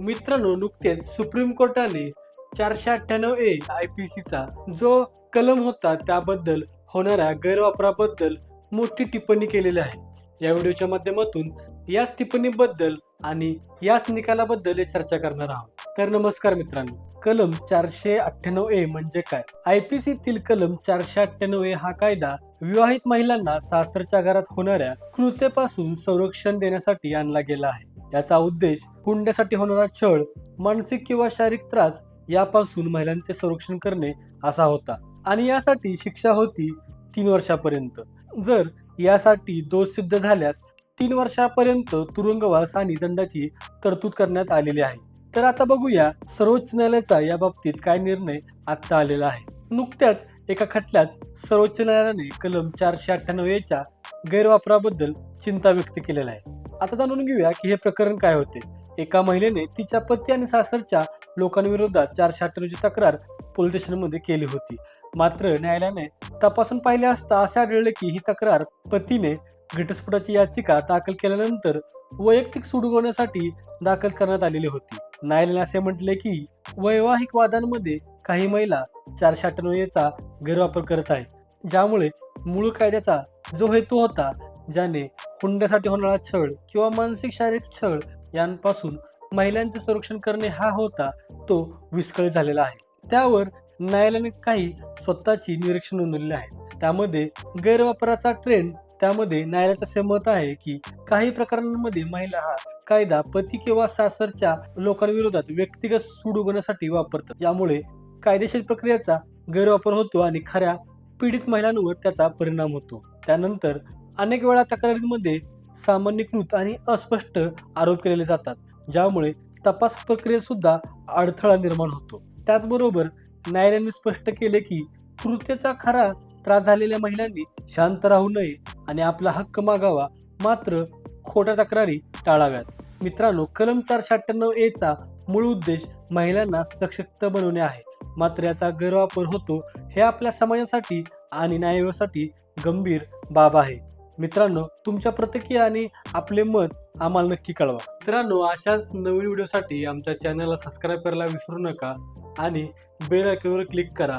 मित्रांनो नुकतेच सुप्रीम कोर्टाने चारशे अठ्ठ्याण्णव ए आय पी सीचा जो कलम होता त्याबद्दल होणाऱ्या गैरवापराबद्दल मोठी टिप्पणी केलेली आहे. या व्हिडिओच्या माध्यमातून याच टिप्पणीबद्दल आणि याच निकालाबद्दल चर्चा करणार आहोत. तर नमस्कार मित्रांनो कलम चारशे अठ्ठ्याण्णव ए म्हणजे काय? आय पी सीतील कलम चारशे अठ्ठ्याण्णव ए हा कायदा विवाहित महिलांना सासरच्या घरात होणाऱ्या कृतेपासून संरक्षण देण्यासाठी आणला गेला आहे. याचा उद्देश हुंड्यासाठी होणारा छळ मानसिक किंवा शारीरिक त्रास यापासून महिलांचे संरक्षण करणे असा होता. आणि यासाठी शिक्षा होती तीन वर्षापर्यंत. जर यासाठी दोष सिद्ध झाल्यास तीन वर्षापर्यंत तुरुंगवास आणि दंडाची तरतूद करण्यात आलेली आहे. तर आता बघूया सर्वोच्च न्यायालयाचा या बाबतीत काय निर्णय आता आलेला आहे. नुकत्याच एका खटल्यात सर्वोच्च न्यायालयाने कलम चारशे अठ्ठ्याण्णव याच्या गैरवापराबद्दल चिंता व्यक्त केलेला आहे. आता जाणून घेऊया की हे प्रकरण काय होते. एका महिलेने तिच्या पती आणि सासरच्या लोकांविरोधात चारशे अठ्ठ्याण्णवची तक्रार पोलीस स्टेशनमध्ये केली होती. मात्र न्यायालयाने तपासून पाहिले असता असे आढळले की ही तक्रार पतीने घटस्फोटाची याचिका दाखल केल्यानंतर वैयक्तिक सुडवण्यासाठी दाखल करण्यात आलेली होती. न्यायालयाने असे म्हटले की वैवाहिक वादांमध्ये काही महिला चारशे अठ्ठ्याण्णव गैरवापर करत आहे ज्यामुळे मूळ कायद्याचा जो हेतू होता ज्याने हुंड्यासाठी होणारा छळ किंवा मानसिक शारीरिक छळ यांपासून महिलांचे संरक्षण करणे हा होता तो विस्कळीत झालेला आहे. त्यावर न्यायालयाने काही स्वतःची निरीक्षण नोंदवलेली आहे. त्यामध्ये गैरवापराचा ट्रेंड त्यामध्ये न्यायालयाचं असे मत आहे की काही प्रकरणांमध्ये महिला हा कायदा पती किंवा सासरच्या लोकांविरोधात व्यक्तिगत सूड उगवण्यासाठी वापरतात. यामुळे कायदेशीर प्रक्रियेचा गैरवापर होतो आणि खऱ्या पीडित महिलांवर त्याचा परिणाम होतो. त्यानंतर अनेक वेळा तक्रारींमध्ये सामान्यीकृत आणि अस्पष्ट आरोप केलेले जातात ज्यामुळे तपास प्रक्रियेत सुद्धा अडथळा निर्माण होतो. त्याचबरोबर न्यायालयाने स्पष्ट केले की कृत्याचा खरा त्रास झालेल्या महिलांनी शांत राहू नये आणि आपला हक्क मागावा मात्र खोट्या तक्रारी टाळाव्यात. मित्रांनो कलम चारशे अठ्ठ्याण्णव ए चा मूळ उद्देश महिलांना सशक्त बनवणे आहे. मात्र याचा गैरवापर होतो हे आपल्या समाजासाठी आणि न्यायासाठी गंभीर बाब आहे. मित्रांनो तुमच्या प्रतिक्रिया आणि आपले मत आम्हाला नक्की कळवा. मित्रांनो अशाच नवीन व्हिडिओसाठी आमच्या चॅनलला सबस्क्राईब करायला विसरू नका आणि बेल आयकॉनवर क्लिक करा.